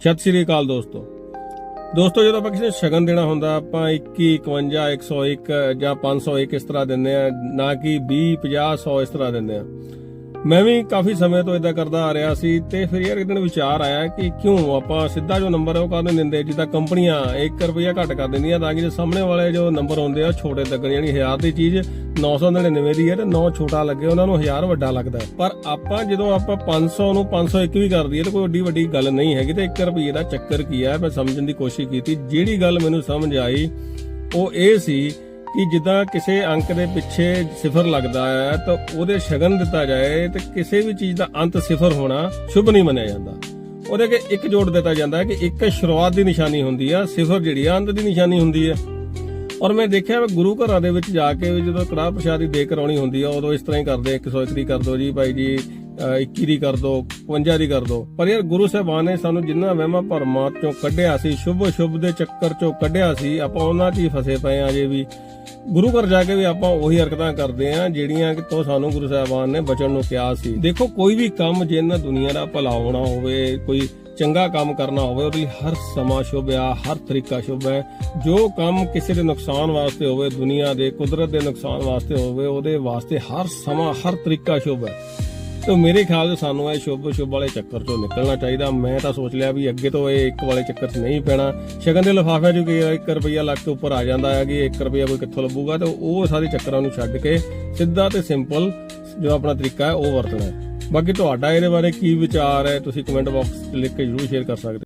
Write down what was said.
ਸਤਿ ਸ੍ਰੀ ਅਕਾਲ ਦੋਸਤੋ। ਦੋਸਤੋ, ਜਦੋਂ ਆਪਾਂ ਕਿਸੇ ਨੂੰ ਸ਼ਗਨ ਦੇਣਾ ਹੁੰਦਾ, ਆਪਾਂ 21 51 101 ਜਾਂ 501 ਇਸ ਤਰ੍ਹਾਂ ਦਿੰਦੇ ਆ, ਨਾ ਕਿ 20 50 100 ਇਸ ਤਰ੍ਹਾਂ ਦਿੰਦੇ ਆ। ਮੈਂ ਵੀ ਕਾਫੀ ਸਮੇਂ ਤੋਂ ਇਦਾਂ ਕਰਦਾ ਆ ਰਿਹਾ ਸੀ ਤੇ ਫਿਰ ਯਾਰ ਇੱਕ ਦਿਨ ਵਿਚਾਰ ਆਇਆ ਕਿ ਕਿਉਂ ਆਪਾਂ ਸਿੱਧਾ ਜੋ ਨੰਬਰ ਹੈ ਉਹ ਕਾਹਨੂੰ ਦਿੰਦੇ ਜਿੱਦਾਂ ਕੰਪਨੀਆਂ 1 ਰੁਪਿਆ ਘੱਟ ਕਰ ਦਿੰਦੀਆਂ ਤਾਂ ਕਿ ਜੇ ਸਾਹਮਣੇ ਵਾਲੇ ਜੋ ਨੰਬਰ ਹੁੰਦੇ ਆ, ਛੋਟੇ ਲੱਗਣ ਯਾਨੀ 1000 ਦੀ ਚੀਜ਼ 999 ਦੀ ਹੈ ਤੇ 9 ਛੋਟਾ ਲੱਗੇ, ਉਹਨਾਂ ਨੂੰ 1000 ਵੱਡਾ ਲੱਗਦਾ ਪਰ ਆਪਾਂ ਜਦੋਂ ਆਪਾਂ 500 ਨੂੰ 501 ਵੀ ਕਰ ਦਈਏ ਤਾਂ ਕੋਈ ਓਡੀ ਵੱਡੀ ਗੱਲ ਨਹੀਂ ਹੈਗੀ ਤੇ 1 ਰੁਪਏ ਦਾ ਚੱਕਰ ਕੀ ਹੈ ਮੈਂ ਸਮਝਣ ਦੀ ਕੋਸ਼ਿਸ਼ ਕੀਤੀ। ਜਿਹੜੀ ਗੱਲ ਮੈਨੂੰ ਸਮਝ ਆਈ, ਉਹ ਇਹ ਸੀ ਕਿ ਜਿੱਦਾਂ ਕਿਸੇ ਅੰਕ ਦੇ ਪਿੱਛੇ ਸਿਫਰ ਲੱਗਦਾ ਹੈ ਤਾਂ ਉਹਦੇ ਸ਼ਗਨ ਦਿੱਤਾ ਜਾਏ ਤੇ ਕਿਸੇ ਵੀ ਚੀਜ਼ ਦਾ ਅੰਤ ਸਿਫਰ ਹੋਣਾ ਸ਼ੁਭ ਨਹੀਂ ਮੰਨਿਆ ਜਾਂਦਾ। ਉਹਦੇ ਅੱਗੇ ਇੱਕ ਜੋੜ ਦਿੱਤਾ ਜਾਂਦਾ ਕਿ ਇੱਕ ਸ਼ੁਰੂਆਤ ਦੀ ਨਿਸ਼ਾਨੀ ਹੁੰਦੀ ਆ ਸਿਫਰ ਜਿਹੜੀ ਆ ਅੰਤ ਦੀ ਨਿਸ਼ਾਨੀ ਹੁੰਦੀ ਹੈ ਔਰ ਮੈਂ ਦੇਖਿਆ ਵੀ ਗੁਰੂ ਘਰਾਂ ਦੇ ਵਿੱਚ ਜਾ ਕੇ ਵੀ ਜਦੋਂ ਕੜਾਹ ਪ੍ਰਸ਼ਾਦ ਦੀ ਦੇ ਕਰਾਉਣੀ ਹੁੰਦੀ ਆ ਉਦੋਂ ਇਸ ਤਰ੍ਹਾਂ ਹੀ ਕਰਦੇ ਆ, 101 ਦੀ ਕਰ ਦਿਓ ਜੀ ਭਾਈ ਜੀ 21 ਦੀ ਕਰ ਦਿਓ 52 ਦੀ ਕਰ ਦੋ। ਪਰ ਯਾਰ ਗੁਰੂ ਸਾਹਿਬਾਨ ਨੇ ਸਾਨੂੰ ਜਿੰਨਾ ਵਹਿਮਾਂ ਭਰਮਾਂ ਚੋਂ ਕੱਢਿਆ ਸੀ, ਸ਼ੁਭ ਸ਼ੁਭ ਦੇ ਚੱਕਰ ਚੋਂ ਕੱਢਿਆ ਸੀ, ਆਪਾਂ ਉਹਨਾਂ 'ਚ ਹੀ ਫਸੇ ਪਏ ਆ ਜੇ ਵੀ। ਗੁਰੂ ਘਰ ਜਾ ਕੇ ਵੀ ਆਪਾਂ ਉਹੀ ਹਰਕਤਾਂ ਕਰਦੇ ਆ ਜਿਹੜੀਆਂ ਕਿ ਤੋਂ ਸਾਨੂੰ ਗੁਰੂ ਸਾਹਿਬਾਨ ਨੇ ਬਚਨ ਨੂੰ ਕਿਹਾ ਸੀ। ਦੇਖੋ, ਕੋਈ ਵੀ ਕੰਮ ਜਿੰਨਾ ਦੁਨੀਆ ਦਾ ਭਲਾ ਹੋਣਾ ਹੋਵੇ, ਕੋਈ ਚੰਗਾ ਕੰਮ ਕਰਨਾ ਹੋਵੇ, ਉਹਦੇ ਲਈ ਹਰ ਸਮਾਂ ਸ਼ੁਭ ਆ, ਹਰ ਤਰੀਕਾ ਸ਼ੁਭ ਹੈ। ਜੋ ਕੰਮ ਕਿਸੇ ਦੇ ਨੁਕਸਾਨ ਵਾਸਤੇ ਹੋਵੇ, ਦੁਨੀਆ ਦੇ ਕੁਦਰਤ ਦੇ ਨੁਕਸਾਨ ਵਾਸਤੇ ਹੋਵੇ, ਉਹਦੇ ਵਾਸਤੇ ਹਰ ਸਮਾਂ, ਹਰ ਤਰੀਕਾ ਸ਼ੁਭ ਹੈ। ਸੋ ਮੇਰੇ ਖਿਆਲ 'ਚ ਸਾਨੂੰ ਇਹ ਸ਼ੁਭ ਸ਼ੁਭ ਵਾਲੇ ਚੱਕਰ ਚੋਂ ਨਿਕਲਣਾ ਚਾਹੀਦਾ। ਮੈਂ ਤਾਂ ਸੋਚ ਲਿਆ ਵੀ ਅੱਗੇ ਤੋਂ ਇਹ ਇੱਕ ਵਾਲੇ ਚੱਕਰ 'ਚ ਨਹੀਂ ਪੈਣਾ। ਸ਼ਗਨ ਦੇ ਲਿਫਾਫਿਆਂ 'ਚ ਕਿ 1 ਰੁਪਿਆ ਲੱਖ ਤੋਂ ਉੱਪਰ ਆ ਜਾਂਦਾ ਹੈ ਕਿ 1 ਰੁਪਿਆ ਕੋਈ ਕਿੱਥੋਂ ਲੱਭੂਗਾ, ਤੇ ਉਹ ਸਾਰੇ ਚੱਕਰਾਂ ਨੂੰ ਛੱਡ ਕੇ ਸਿੱਧਾ ਤੇ ਸਿੰਪਲ ਜੋ ਆਪਣਾ ਤਰੀਕਾ ਹੈ, ਉਹ ਵਰਤਣਾ ਹੈ। ਬਾਕੀ ਤੁਹਾਡਾ ਇਹਦੇ ਬਾਰੇ ਕੀ ਵਿਚਾਰ ਹੈ, ਤੁਸੀਂ ਕਮੈਂਟ ਬਾਕਸ 'ਚ ਲਿਖ ਕੇ ਜਰੂਰ ਸ਼ੇਅਰ ਕਰ ਸਕਦੇ